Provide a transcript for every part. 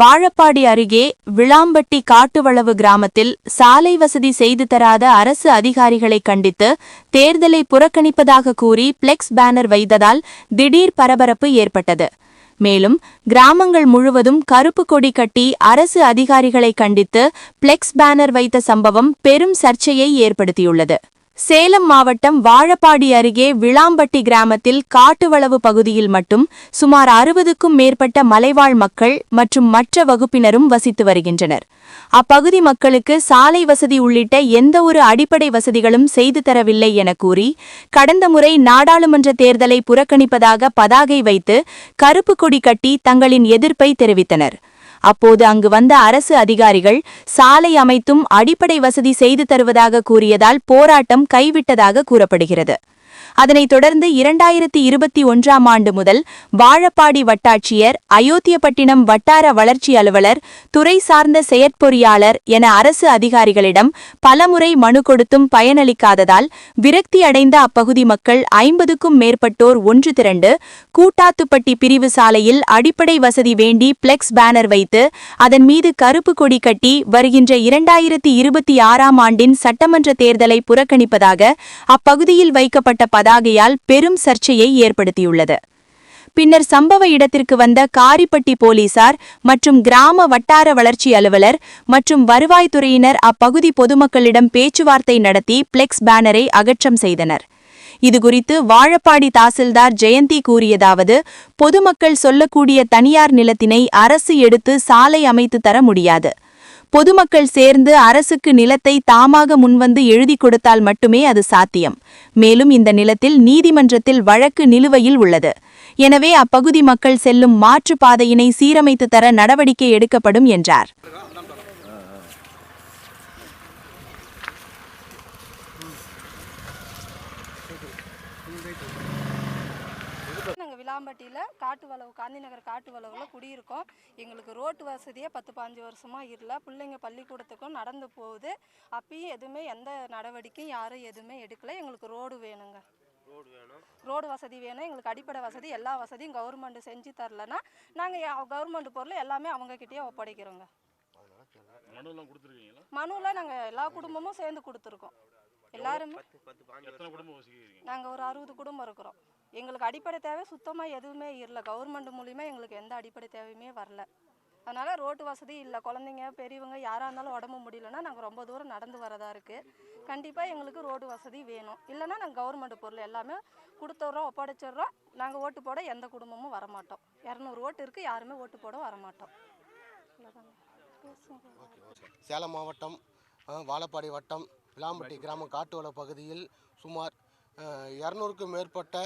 வாழப்பாடி அருகே விளாம்பட்டி காட்டுவளவு கிராமத்தில் சாலை வசதி செய்து தராத அரசு அதிகாரிகளை கண்டித்து தேர்தலை புறக்கணிப்பதாக கூறி பிளெக்ஸ் பேனர் வைத்ததால் திடீர் பரபரப்பு ஏற்பட்டது. மேலும் கிராமங்கள் முழுவதும் கருப்பு கொடி கட்டி அரசு அதிகாரிகளை கண்டித்து பிளெக்ஸ் பேனர் வைத்த சம்பவம் பெரும் சர்ச்சையை ஏற்படுத்தியுள்ளது. சேலம் மாவட்டம் வாழப்பாடி அருகே விளாம்பட்டி கிராமத்தில் காட்டுவளவு பகுதியில் மட்டும் சுமார் அறுபதுக்கும் மேற்பட்ட மலைவாழ் மக்கள் மற்றும் மற்ற வகுப்பினரும் வசித்து வருகின்றனர். அப்பகுதி மக்களுக்கு சாலை வசதி உள்ளிட்ட எந்தவொரு அடிப்படை வசதிகளும் செய்து தரவில்லை என கூறி கடந்த முறை நாடாளுமன்ற தேர்தலை புறக்கணிப்பதாக பதாகை வைத்து கருப்பு கொடி கட்டி தங்களின் எதிர்ப்பை தெரிவித்தனர். அப்போது அங்கு வந்த அரசு அதிகாரிகள் சாலை அமைத்தும் அடிப்படை வசதி செய்து தருவதாக கூறியதால் போராட்டம் கைவிட்டதாக கூறப்படுகிறது. அதனைத் தொடர்ந்து இரண்டாயிரத்தி இருபத்தி ஒன்றாம் ஆண்டு முதல் வாழப்பாடி வட்டாட்சியர் அயோத்தியப்பட்டினம் வட்டார வளர்ச்சி அலுவலர் துறை சார்ந்த செயற்பொறியாளர் என அரசு அதிகாரிகளிடம் பலமுறை மனு கொடுத்தும் பயனளிக்காததால் விரக்தி அடைந்த அப்பகுதி மக்கள் ஐம்பதுக்கும் மேற்பட்டோர் ஒன்று திரண்டு கூட்டாத்துப்பட்டி பிரிவு சாலையில் அடிப்படை வசதி வேண்டி பிளெக்ஸ் பேனர் வைத்து அதன் மீது கருப்பு கொடி கட்டி வருகின்ற இரண்டாயிரத்தி இருபத்தி ஆறாம் ஆண்டின் சட்டமன்ற தேர்தலை புறக்கணிப்பதாக அப்பகுதியில் வைக்கப்பட்ட பதாகையால் பெரும் சர்ச்சையை ஏற்படுத்தியுள்ளது. பின்னர் சம்பவ இடத்திற்கு வந்த காரிப்பட்டி போலீசார் மற்றும் கிராம வட்டார வளர்ச்சி அலுவலர் மற்றும் வருவாய்த்துறையினர் அப்பகுதி பொதுமக்களிடம் பேச்சுவார்த்தை நடத்தி பிளெக்ஸ் பேனரை அகற்றம் செய்தனர். இதுகுறித்து வாழப்பாடி தாசில்தார் ஜெயந்தி கூறியதாவது பொதுமக்கள் சொல்லக்கூடிய தனியார் நிலத்தினை அரசு எடுத்து சாலை அமைத்து தர முடியாது. பொதுமக்கள் சேர்ந்து அரசுக்கு நிலத்தை தாமாக முன்வந்து எழுதி கொடுத்தால் மட்டுமே அது சாத்தியம். மேலும் இந்த நிலத்தில் நீதிமன்றத்தில் வழக்கு நிலுவையில் உள்ளது. எனவே அப்பகுதி மக்கள் செல்லும் மாற்று பாதையினை சீரமைத்து தர நடவடிக்கை எடுக்கப்படும் என்றார். நாங்கள் விளாம்பட்டியில் காட்டு வளவு காந்தி நகர் காட்டு வளவில் குடியிருக்கோம். எங்களுக்கு ரோட்டு வசதியே பத்து பாஞ்சு வருஷமாக இல்லை. பிள்ளைங்க பள்ளிக்கூடத்துக்கும் நடந்து போகுது. அப்பயும் எதுவுமே எந்த நடவடிக்கையும் யாரும் எதுவுமே எடுக்கல. எங்களுக்கு ரோடு வேணுங்க. ரோடு வசதி வேணும். எங்களுக்கு அடிப்படை வசதி எல்லா வசதியும் கவர்மெண்ட் செஞ்சு தரலன்னா நாங்கள் கவர்மெண்ட் பொருள் எல்லாமே அவங்கக்கிட்டேயே ஒப்படைக்கிறோங்க. மனுலாம் நாங்கள் எல்லா குடும்பமும் சேர்ந்து கொடுத்துருக்கோம். எல்லாருமே நாங்கள் ஒரு அறுபது குடும்பம் இருக்கிறோம். எங்களுக்கு அடிப்படை தேவை சுத்தமாக எதுவுமே இல்லை. கவர்மெண்ட் மூலிமா எங்களுக்கு எந்த அடிப்படை தேவையுமே வரல. அதனால் ரோட்டு வசதி இல்லை. குழந்தைங்க பெரியவங்க யாராக இருந்தாலும் உடம்பு முடியலன்னா நாங்கள் ரொம்ப தூரம் நடந்து வரதா இருக்குது கண்டிப்பாக எங்களுக்கு ரோடு வசதி வேணும். இல்லைன்னா நாங்கள் கவர்மெண்ட் பொருள் எல்லாமே கொடுத்துட்றோம் ஒப்படைச்சிடுறோம். நாங்கள் ஓட்டு போட எந்த குடும்பமும் வரமாட்டோம். இரநூறு ஓட்டு இருக்குது யாருமே ஓட்டு போட வரமாட்டோம். சேலம் மாவட்டம் வாழப்பாடி வட்டம் விளாம்பட்டி கிராம காட்டுவள பகுதியில் சுமார் இரநூறுக்கும் மேற்பட்ட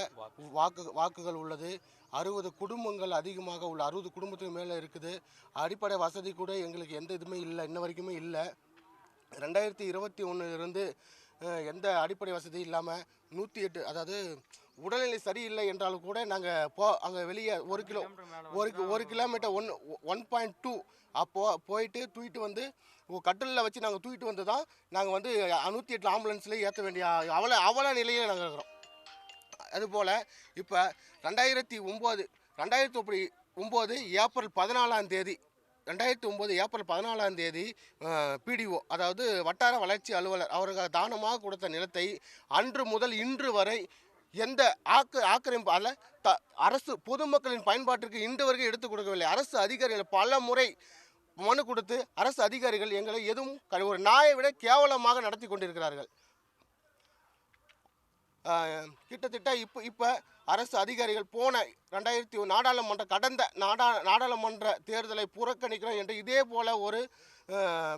வாக்கு வாக்குகள் உள்ளது. அறுபது குடும்பங்கள் அதிகமாக உள்ள அறுபது குடும்பத்துக்கு மேலே இருக்குது. அடிப்படை வசதி கூட எங்களுக்கு எந்த இதுவுமே இல்லை இன்ன வரைக்குமே இல்லை. ரெண்டாயிரத்தி இருபத்தி ஒன்றுலேருந்து எந்த அடிப்படை வசதி இல்லாமல் நூற்றி எட்டு அதாவது உடல்நிலை சரியில்லை என்றாலும் கூட நாங்கள் போ அங்கே வெளியே ஒரு கிலோ ஒரு ஒரு kilometre one one point two அப்போ போயிட்டு தூக்கிட்டு வந்து கட்டிலில் வச்சு நாங்கள் தூக்கிட்டு வந்து தான் நாங்கள் வந்து நூற்றி எட்டு ஆம்புலன்ஸ்லேயே ஏற்ற வேண்டிய அவல அவல நிலையில் நாங்கள் இருக்கிறோம். அதுபோல் இப்போ ரெண்டாயிரத்தி ஒம்பது ரெண்டாயிரத்தி ஒம்பது ஏப்ரல் பதினாலாம் தேதி ரெண்டாயிரத்தி ஒம்பது ஏப்ரல் பதினாலாம் தேதி பிடிஓ அதாவது வட்டார வளர்ச்சி அலுவலர் அவர்கள் தானமாக கொடுத்த நிலத்தை அன்று முதல் இன்று வரை எந்த ஆக்கு ஆக்கிரமிப்பு அல்ல த அரசு பொதுமக்களின் பயன்பாட்டிற்கு இன்று வரைக்கும் எடுத்து கொடுக்கவில்லை. அரசு அதிகாரிகள் பல முறை மனு கொடுத்து அரசு அதிகாரிகள் எங்களை எதுவும் க- ஒரு நாயை விட கேவலமாக நடத்தி கொண்டிருக்கிறார்கள். கிட்டத்தட்ட இப்போ இப்போ அரசு அதிகாரிகள் போன ரெண்டாயிரத்தி நாடாளுமன்ற கடந்த நாடா நாடாளுமன்ற தேர்தலை புறக்கணிக்கிறோம் என்று இதே போல் ஒரு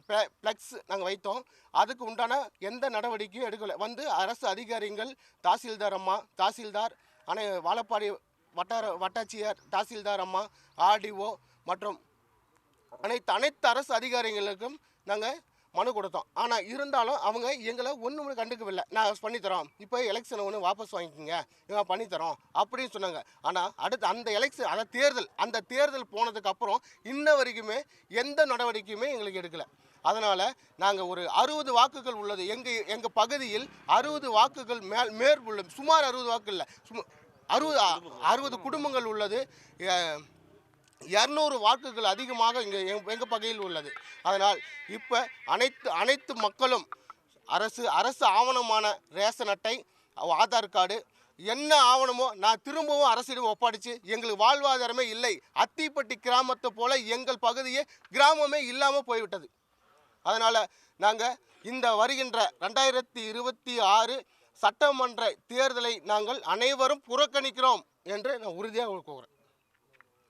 ஃப்ளெக்ஸ் நாங்கள் வைத்தோம். அதுக்கு உண்டான எந்த நடவடிக்கையும் எடுக்கலை. வந்து அரசு அதிகாரிகள் தாசில்தார் அம்மா தாசில்தார் அனை வாழப்பாடி வட்டார வட்டாட்சியர் தாசில்தார் அம்மா ஆர்டிஓ மற்றும் அனைத்து அனைத்து அரசு அதிகாரிகளுக்கும் நாங்கள் மனு கொடுத்தோம். ஆனால் இருந்தாலும் அவங்க எங்களை ஒன்றுமே கண்டுக்கவில்லை. நான் பண்ணித்தரோம் இப்போ எலெக்ஷனை ஒன்று வாபஸ் வாங்கிக்கோங்க. இவன் பண்ணித்தரோம் அப்படின்னு சொன்னாங்க. ஆனால் அடுத்து அந்த எலெக்ஷன் அந்த தேர்தல் அந்த தேர்தல் போனதுக்கு அப்புறம் இன்ன வரைக்குமே எந்த நடவடிக்கையுமே எங்களுக்கு எடுக்கலை. அதனால் நாங்கள் ஒரு அறுபது வாக்குகள் உள்ளது. எங்கள் எங்கள் பகுதியில் அறுபது வாக்குகள் மேல் மேற்கொள்ளும் சுமார் அறுபது வாக்கு இல்லை சும்மா அறுபது அறுபது குடும்பங்கள் உள்ளது. இரநூறு வாக்குகள் அதிகமாக இங்கே எங்கள் பகுதியில் உள்ளது. அதனால் இப்போ அனைத்து அனைத்து மக்களும் அரசு அரசு ஆவணமான ரேஷன் அட்டை ஆதார் கார்டு என்ன ஆவணமோ நான் திரும்பவும் அரசிடம் ஒப்படைச்சு எங்களுக்கு வாழ்வாதாரமே இல்லை. அத்திப்பட்டி கிராமத்தை போல எங்கள் பகுதியே கிராமமே இல்லாமல் போய்விட்டது. அதனால் நாங்கள் இந்த வருகின்ற ரெண்டாயிரத்தி இருபத்தி ஆறு சட்டமன்ற தேர்தலை நாங்கள் அனைவரும் புறக்கணிக்கிறோம் என்று நான் உறுதியாக கூறுகிறேன்